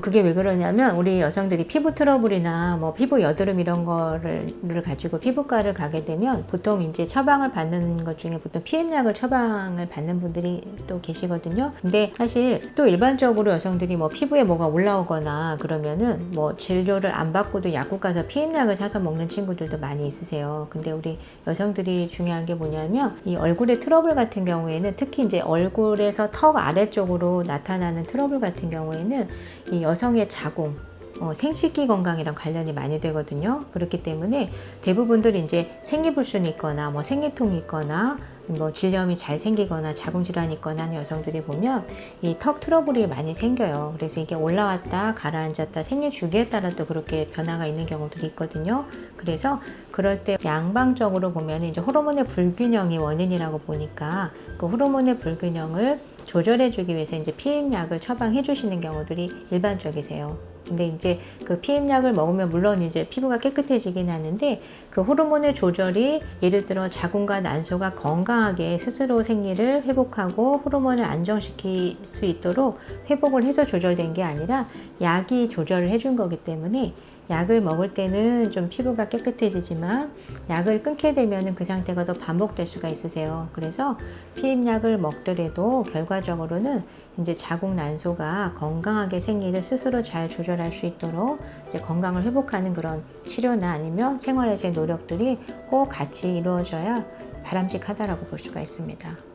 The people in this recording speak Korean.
그게 왜 그러냐면 우리 여성들이 피부 트러블이나 뭐 피부 여드름 이런 거를 를 가지고 피부과를 가게 되면 보통 이제 처방을 받는 것 중에 보통 피임약을 처방을 받는 분들이 또 계시거든요. 근데 사실 또 일반적으로 여성들이 뭐 피부에 뭐가 올라오거나 그러면은 뭐 진료를 안 받고도 약국 가서 피임약을 사서 먹는 친구들도 많이 있으세요. 근데 우리 여성들이 중요한 게 뭐냐면 이 얼굴의 트러블 같은 경우에는 특히 이제 얼굴에서 턱 아래쪽으로 나타나는 트러블 같은 경우에는 이 여성의 자궁 어, 생식기 건강이랑 관련이 많이 되거든요. 그렇기 때문에 대부분들이 이제 생리불순이 있거나 뭐 생리통이 있거나 뭐 질염이 잘 생기거나 자궁 질환이 있거나 하는 여성들이 보면 이 턱 트러블이 많이 생겨요. 그래서 이게 올라왔다 가라앉았다 생리 주기에 따라 또 그렇게 변화가 있는 경우들이 있거든요. 그래서 그럴 때 양방적으로 보면 이제 호르몬의 불균형이 원인이라고 보니까 그 호르몬의 불균형을 조절해주기 위해서 이제 피임약을 처방해 주시는 경우들이 일반적이세요. 근데 이제 그 피임약을 먹으면 물론 이제 피부가 깨끗해지긴 하는데 그 호르몬의 조절이 예를 들어 자궁과 난소가 건강하게 스스로 생리를 회복하고 호르몬을 안정시킬 수 있도록 회복을 해서 조절된 게 아니라 약이 조절을 해준 거기 때문에 약을 먹을 때는 좀 피부가 깨끗해지지만 약을 끊게 되면 그 상태가 더 반복될 수가 있으세요. 그래서 피임약을 먹더라도 결과적으로는 이제 자궁 난소가 건강하게 생리를 스스로 잘 조절할 수 있도록 이제 건강을 회복하는 그런 치료나 아니면 생활에서의 노력들이 꼭 같이 이루어져야 바람직하다라고 볼 수가 있습니다.